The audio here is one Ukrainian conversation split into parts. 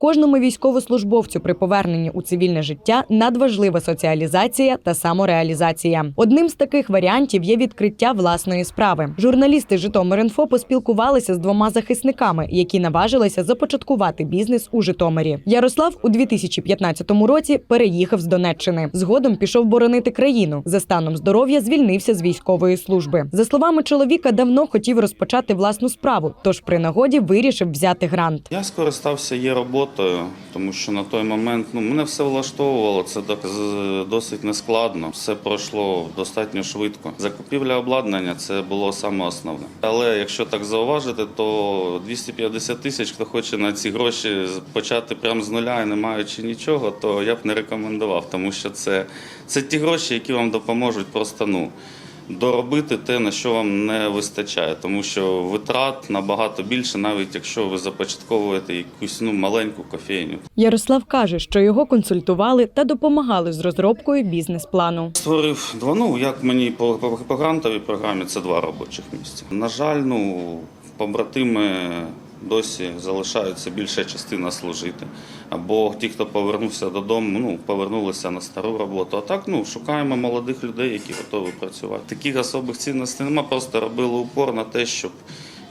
Кожному військовослужбовцю при поверненні у цивільне життя надважлива соціалізація та самореалізація. Одним з таких варіантів є відкриття власної справи. Журналісти Житомир.Інфо поспілкувалися з двома захисниками, які наважилися започаткувати бізнес у Житомирі. Ярослав у 2015 році переїхав з Донеччини. Згодом пішов боронити країну. За станом здоров'я звільнився з військової служби. За словами чоловіка, давно хотів розпочати власну справу, тож при нагоді вирішив взяти грант. Я скористався її роботою, тому що на той момент ну, мене все влаштовувало, це досить нескладно, все пройшло достатньо швидко. Закупівля обладнання це було саме основне. Але якщо так зауважити, то 250 тисяч, хто хоче на ці гроші почати прямо з нуля і не маючи нічого, то я б не рекомендував, тому що це, це ті гроші, які вам допоможуть просто ну. Доробити те, на що вам не вистачає, тому що витрат набагато більше, навіть якщо ви започатковуєте якусь ну маленьку кофейню. Ярослав каже, що його консультували та допомагали з розробкою бізнес-плану. Створив два. Ну як мені по, по, по грантовій програмі це два робочих місця. На жаль, ну побратими досі залишаються більша частина служити. Або ті, хто повернувся додому, ну повернулися на стару роботу. А так ну шукаємо молодих людей, які готові працювати. Таких особих цінностей нема. Просто робили упор на те, щоб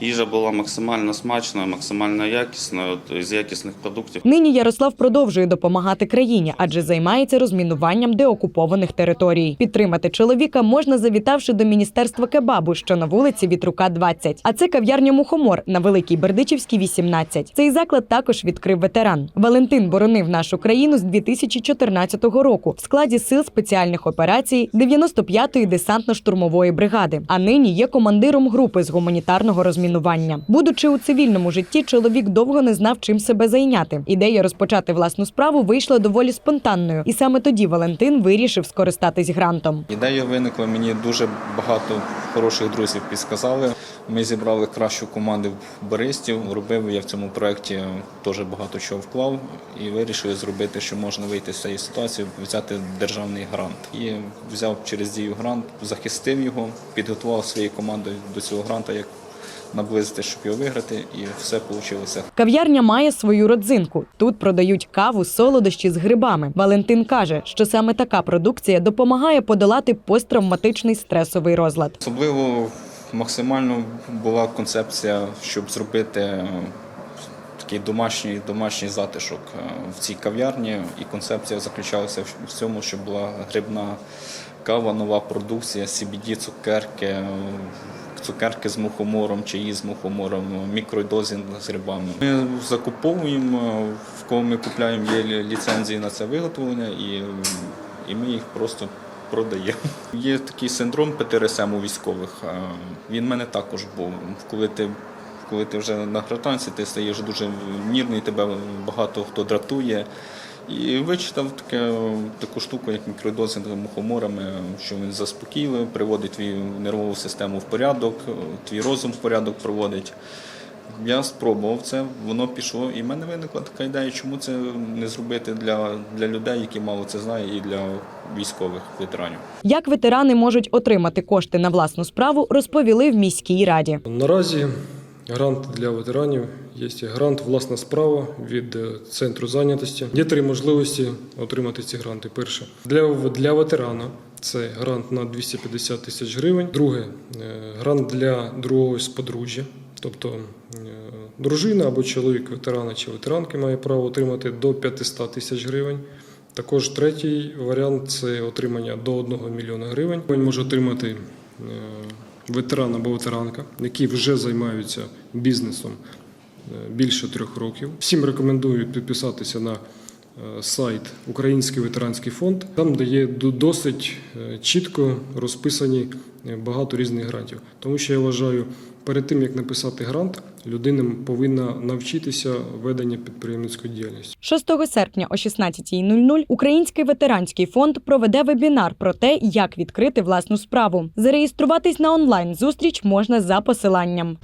їжа була максимально смачною, максимально якісною з якісних продуктів. Нині Ярослав продовжує допомагати країні, адже займається розмінуванням деокупованих територій. Підтримати чоловіка можна завітавши до міністерства кебабу, що на вулиці Вітрука 20. А це кав'ярня Мухомор на Великій Бердичівській 18. Цей заклад також відкрив ветеран. Валентин боронив нашу країну з 2014 року в складі сил спеціальних операцій 95-ї десантно-штурмової бригади. А нині є командиром групи з гуманітарного розмінування. Будучи у цивільному житті, чоловік довго не знав, чим себе зайняти. Ідея розпочати власну справу вийшла доволі спонтанною, і саме тоді Валентин вирішив скористатись грантом. Ідея виникла, мені дуже багато хороших друзів підсказали. Ми зібрали кращу команду баристів. Робив я в цьому проєкті теж багато чого вклав і вирішив зробити, що можна вийти з цієї ситуації, взяти державний грант. І взяв через дію грант, захистив його, підготував своєю командою до цього гранту, як наблизити, щоб його виграти, і все вийшло. Кав'ярня має свою родзинку. Тут продають каву, солодощі з грибами. Валентин каже, що саме така продукція допомагає подолати посттравматичний стресовий розлад. Особливо максимально була концепція, щоб зробити е, такий домашній, домашній затишок е, в цій кав'ярні. І концепція заключалася в цьому, щоб була грибна кава, нова продукція, CBD, цукерки, цукерки з мухомором, чаї з мухомором, мікродозінг з грибами. Ми закуповуємо, в кого ми купляємо, є ліцензії на це виготовлення, і, і ми їх просто продаємо. Є такий синдром ПТРСМ у військових. Він в мене також був. Коли ти, коли ти вже на гражданці, ти стаєш дуже нірний, тебе багато хто дратує. І вичитав таке, таку штуку, як мікродозинг мухоморами, що він заспокійливий, приводить твою нервову систему в порядок, твій розум в порядок проводить. Я спробував це, воно пішло, і в мене виникла така ідея, чому це не зробити для, для людей, які мало це знають, і для військових ветеранів. Як ветерани можуть отримати кошти на власну справу, розповіли в міській раді. Наразі грант для ветеранів є грант власна справа від е, центру зайнятості. Є три можливості отримати ці гранти. Перше для, для ветерана це грант на 250 тисяч гривень. Друге е, грант для другого з подружжя. Тобто е, дружина або чоловік ветерана чи ветеранки має право отримати до 500 тисяч гривень. Також третій варіант це отримання до 1 мільйона гривень. Він може отримати ветеран або ветеранка, які вже займаються бізнесом більше трьох років. Всім рекомендую підписатися на е, сайт Український ветеранський фонд, там де є до- досить е, чітко розписані е, багато різних грантів. Тому що я вважаю, перед тим як написати грант, людина повинна навчитися ведення підприємницької діяльності. 6 серпня о 16.00 Український ветеранський фонд проведе вебінар про те, як відкрити власну справу. Зареєструватись на онлайн зустріч можна за посиланням.